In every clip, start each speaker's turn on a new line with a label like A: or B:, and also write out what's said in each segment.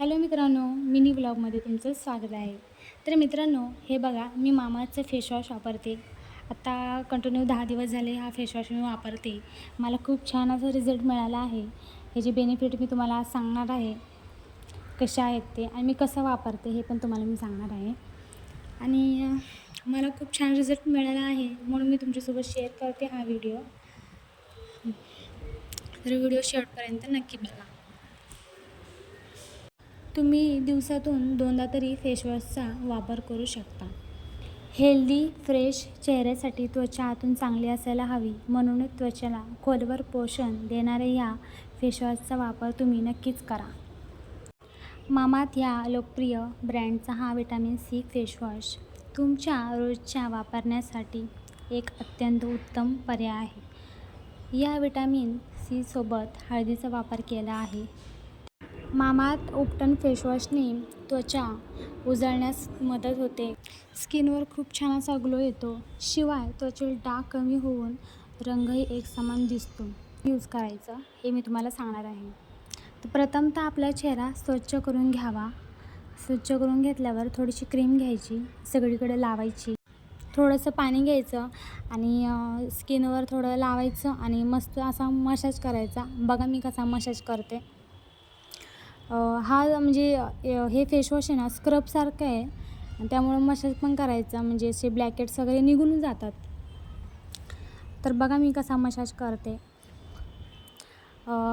A: Hello मित्रांनो mini ब्लॉगमध्ये तुमचं स्वागत आहे. तर मित्रांनो हे बघा मी मामाचं फेसवॉश वापरते. आत्ता कंटिन्यू दहा दिवस झाले हा फेसवॉश मी वापरते. मला खूप छान असा रिझल्ट मिळाला आहे. ह्याचे बेनिफिट मी तुम्हाला सांगणार आहे. कसे आहेत ते आणि मी कसं वापरते हे पण तुम्हाला मी सांगणार आहे. आणि मला खूप छान रिझल्ट मिळाला आहे म्हणून मी तुमच्यासोबत शेअर करते हा व्हिडिओ तर व्हिडिओ शेवटपर्यंत नक्की बघा. तुम्ही दिवसातून दोनदा तरी फेसवॉशचा वापर करू शकता. हेल्दी फ्रेश चेहऱ्यासाठी त्वचा आतून चांगली असायला हवी. म्हणून त्वचेला खोलवर पोषण देणाऱ्या ह्या फेसवॉशचा वापर तुम्ही नक्कीच करा. मामात ह्या लोकप्रिय ब्रँडचा हा विटॅमिन सी फेसवॉश तुमच्या रोजच्या वापरण्यासाठी एक अत्यंत उत्तम पर्याय आहे. या विटॅमिन सी सोबत हळदीचा वापर केला आहे. मामात उपटन फेसवॉशने त्वचा उजळण्यास मदत होते. स्किनवर खूप छान असा ग्लो येतो. शिवाय त्वचेल डाग कमी होऊन रंगही एक समान दिसतो. यूज करायचं हे मी तुम्हाला सांगणार आहे. तर प्रथमतः आपला चेहरा स्वच्छ करून घ्यावा. स्वच्छ करून घेतल्यावर थोडीशी क्रीम घ्यायची सगळीकडे लावायची. थोडंसं पाणी घ्यायचं आणि स्किनवर थोडं लावायचं आणि मस्त असा मसाज करायचा. बघा मी कसा मसाज करते. हा म्हणजे हे फेसवॉश आहे ना स्क्रबसारखं आहे. आणि त्यामुळं मसाज पण करायचा. म्हणजे असे ब्लॅकेट्स वगैरे निघून जातात. तर बघा मी कसा मसाज करते.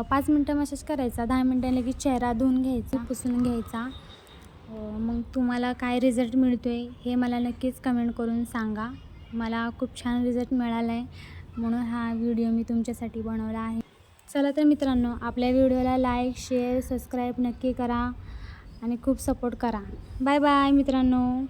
A: पाच मिनटं मसाज करायचा. दहा मिनटं लगेच चेहरा धुवून घ्यायचा पुसून घ्यायचा. मग तुम्हाला काय रिझल्ट मिळतो आहे हे मला नक्कीच कमेंट करून सांगा. मला खूप छान रिझल्ट मिळाला आहे म्हणून हा व्हिडिओ मी तुमच्यासाठी बनवला आहे. चला तर मित्रांनो आपल्या व्हिडिओला लाईक शेअर सबस्क्राईब नक्की करा आणि खूप सपोर्ट करा. बाय बाय मित्रांनो.